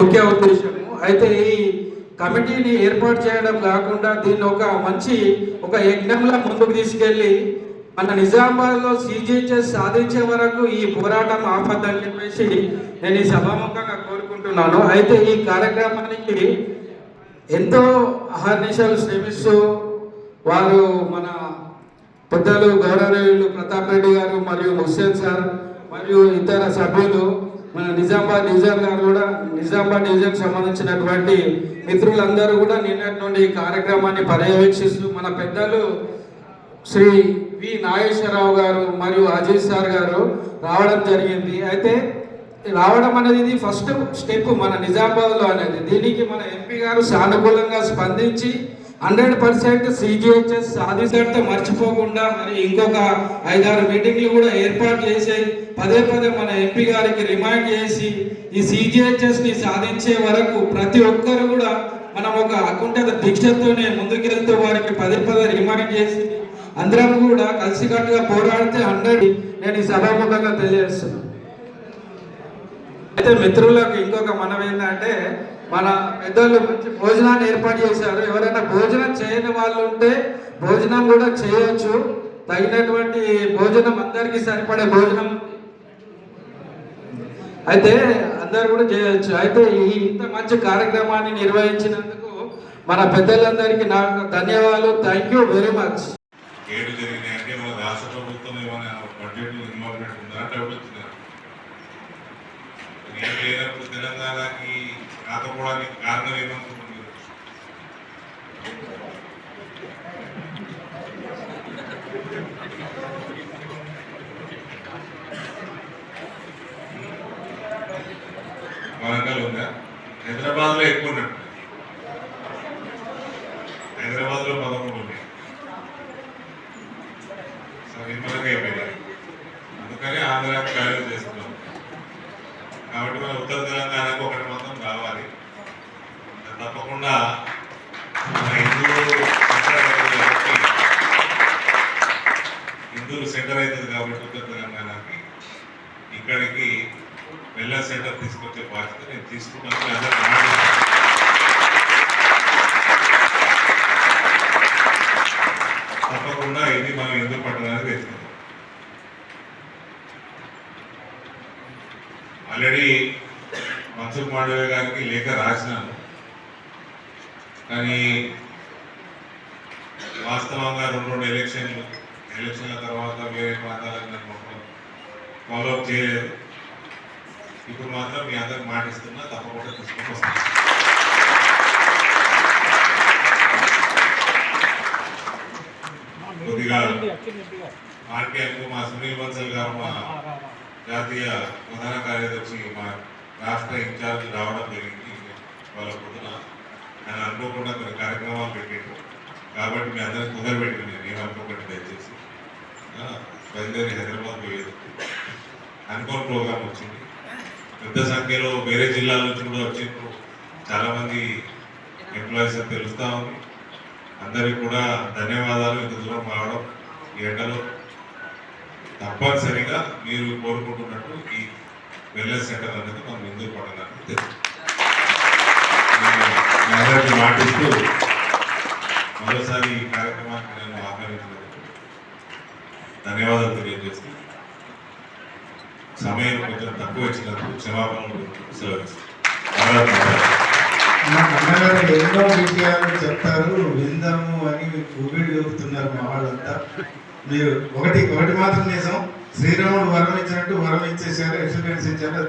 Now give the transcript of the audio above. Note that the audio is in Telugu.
ముఖ్య ఉద్దేశము. అయితే ఈ కమిటీని ఏర్పాటు చేయడం కాకుండా దీన్ని ఒక మంచి ఒక యజ్ఞంలా ముందుకు తీసుకెళ్ళి మన నిజామాబాద్లో సీజీహెచ్ఎస్ సాధించే వరకు ఈ పోరాటం ఆపద్దని చెప్పేసి నేను ఈ సభాముఖంగా కోరుకుంటున్నాను. అయితే ఈ కార్యక్రమానికి ఎంతో అహర్నిశలు శ్రమిస్తూ వారు మన పెద్దలు గౌరవనీయులు ప్రతాప్ రెడ్డి గారు మరియు హుస్సేన్ సార్ మరియు ఇతర సభ్యులు మన నిజామాబాద్ డివిజన్ గారు కూడా నిజామాబాద్ డివిజన్ సంబంధించినటువంటి మిత్రులందరూ కూడా నిన్నటి నుండి ఈ కార్యక్రమాన్ని పర్యవేక్షిస్తూ మన పెద్దలు శ్రీ వి నాగేశ్వరరావు గారు మరియు అజయ్ సార్ గారు రావడం జరిగింది. అయితే రావడం అనేది ఇది ఫస్ట్ స్టెప్ మన నిజామాబాద్లో అనేది. దీనికి మన ఎంపీ గారు సానుకూలంగా స్పందించి హండ్రెడ్ పర్సెంట్ సిజిహెచ్ఎస్ సాధించడంతో మర్చిపోకుండా మరి ఇంకొక ఐదారు మీటింగ్లు కూడా ఏర్పాటు చేసి పదే పదే మన ఎంపీ గారికి రిమైండ్ చేసి ఈ సిజిహెచ్ఎస్ని సాధించే వరకు ప్రతి ఒక్కరు కూడా మనం ఒక అకుంఠత దీక్షతోనే ముందుకెళ్తూ వారికి పదే పదే రిమైండ్ చేసి అందరం కూడా కలిసికట్టుగా పోరాడితే హండ్రెడ్ నేను ఈ సభాముఖంగా తెలియజేస్తున్నాను. అయితే మిత్రులకు ఇంకొక మనం ఏంటంటే మన పెద్దలు మంచి భోజనాన్ని ఏర్పాటు చేశారు. ఎవరైనా భోజనం చేయని వాళ్ళు ఉంటే భోజనం కూడా చేయవచ్చు తగినటువంటి భోజనం అందరికీ సరిపడే భోజనం. అయితే అందరు కూడా చేయవచ్చు అయితే ఈ ఇంత మంచి కార్యక్రమాన్ని నిర్వహించినందుకు మన పెద్దలందరికీ నా ధన్యవాదాలు. థ్యాంక్ యూ వెరీ మచ్ ఏడు మన రాష్ట్ర ప్రభుత్వం ఏమైనా బడ్జెట్ ఇన్వాల్వ్మెంట్ ఉందా డౌట్ వచ్చిందా లేనప్పుడు తెలంగాణకి రాకపోవడానికి కారణం ఏమనుకుంటున్నారు మీరు? వరంగల్ ఉందా? హైదరాబాద్లో ఎక్కువ ఉన్నట్టు హైదరాబాద్లో పదకొండు ఉన్నాయి సో అయిపోయినాయి అందుకని ఆంధ్ర బ్యాలెన్స్ చేస్తున్నాం. కాబట్టి మన ఉత్తర తెలంగాణ అది హిందువులు సెంటర్ అవుతుంది కాబట్టి హిందువులు సెంటర్ అవుతుంది కాబట్టి ఉత్తర తెలంగాణకి ఇక్కడికి వెళ్ళ సెంటర్ తీసుకొచ్చే బాధ్యత నేను తీసుకుంటాను అందరూ తప్పకుండా ఇది మనం ఎందుకు పట్టడానికి తెచ్చుకుందాం ఆల్రెడీ మన్సుఖ్ మాండవ్య గారికి లేఖ రాసినాను. కానీ వాస్తవంగా రెండు రెండు ఎలక్షన్లు ఎలక్షన్ల తర్వాత వేరే ప్రాంతాలకు నేను మొత్తం ఫాలోఅప్ చేయలేదు. ఇప్పుడు మాత్రం మీ అందరికి మాటిస్తున్నా తప్పకుండా తీసుకొని వస్తాను కొద్దిగా ఆర్టీఎంకు మా సునీల్ బన్సల్ గారు మా జాతీయ ప్రధాన కార్యదర్శి మా రాష్ట్ర ఇన్ఛార్జ్ రావడం జరిగింది. వాళ్ళ పొద్దున ఆయన అనుకోకుండా కొన్ని కార్యక్రమాలు పెట్టాను కాబట్టి మీ అందరికి కుదరబెట్టింది నేను ఏం అనుకోకండి దయచేసి బయలుదేరి హైదరాబాద్ పోయేది. అనుకోని ప్రోగ్రాం వచ్చింది. పెద్ద సంఖ్యలో వేరే జిల్లాల నుంచి కూడా వచ్చినప్పుడు చాలామంది ఎంప్లాయీస్ అని తెలుస్తూ ఉంది. అందరికీ కూడా ధన్యవాదాలు ఇంత దూరం రావడం ఈ ఎండలో. తప్పనిసరిగా మీరు కోరుకుంటున్నట్టు ఈ వెల్నెస్ సెంటర్ అనేది మనం ఎందుకు పడడానికి తెలుసు అందరికీ మరోసారి ఈ కార్యక్రమానికి నేను ఆహ్వానించినందుకు ధన్యవాదాలు తెలియజేస్తూ సమయం కొంచెం తక్కువ ఇచ్చినందుకు క్షమాపణలు సెలవిస్తాను ఎన్నో విషయాలు చెప్తారు విందాము అని కోవిడ్ చెబుతున్నారు మా వాళ్ళంతా. మీరు ఒకటి ఒకటి మాత్రం నిజం శ్రీరాముడు వరం ఇచ్చినట్టు వరం ఇచ్చేసారు ఎక్స్పీరియన్స్ ఇచ్చారు